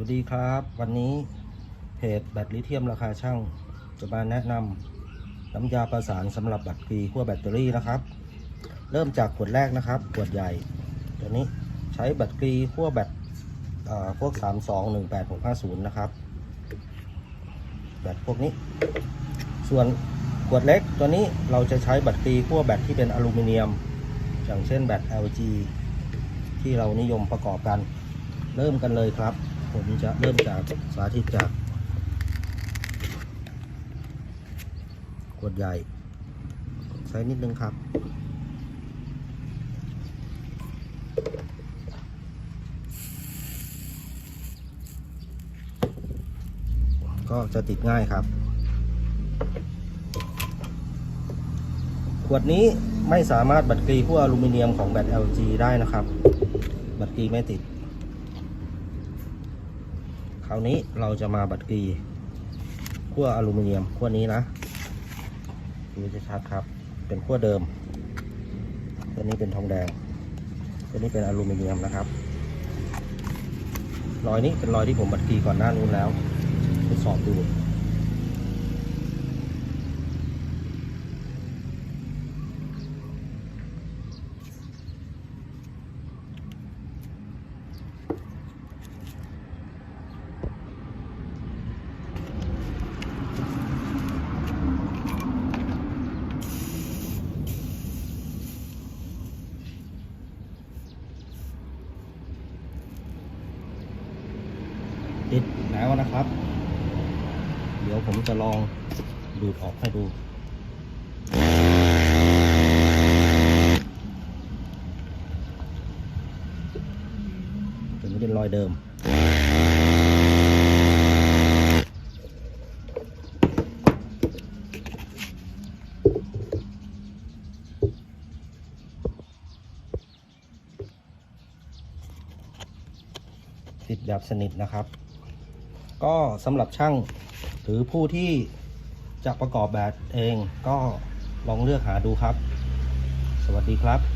วัสดีครับ วันนี้เพจแบตลิเทียมราคาช่าง จะมาแนะนำน้ำยาประสานสำหรับแบตกรีขั้วแบตเตอรี่นะครับ เริ่มจากขวดแรกนะครับ ขวดใหญ่ ตัวนี้ใช้แบตกรีขั้วแบตอ่าพวก 3218650 นะครับ แบตพวกนี้ ส่วนขวดเล็กตัวนี้เราจะใช้แบตกรีขั้วแบตที่เป็นอลูมิเนียม อย่างเช่นแบต LG ที่เรานิยมประกอบกัน เริ่มกันเลยครับ ผมจะเริ่มจากสาธิตจากขวดใหญ่ใช้นิดนึงครับก็จะติดง่ายครับ ขวดนี้ไม่สามารถบัตรกรีพวกอลูมิเนียมของแบต LG ได้นะครับ บัตรกรีไม่ติด คราวนี้เราจะมาบัตรกรีขั้วอลูมิเนียมขั้วนี้นะดูจะชัดครับ เป็นขั้วเดิม ตัวนี้เป็นทองแดง ตัวนี้เป็นอลูมิเนียมนะครับ รอยนี้เป็นรอยที่ผมบัตรกรีก่อนหน้านู้นแล้วทดสอบดู ติดแล้วนะครับ เดี๋ยวผมจะลองดูดออกให้ดู เป็นรอยเดิมติดแบบสนิทนะครับ ก็สำหรับช่างหรือผู้ที่จะประกอบแบบเองก็ลองเลือกหาดูครับ สวัสดีครับ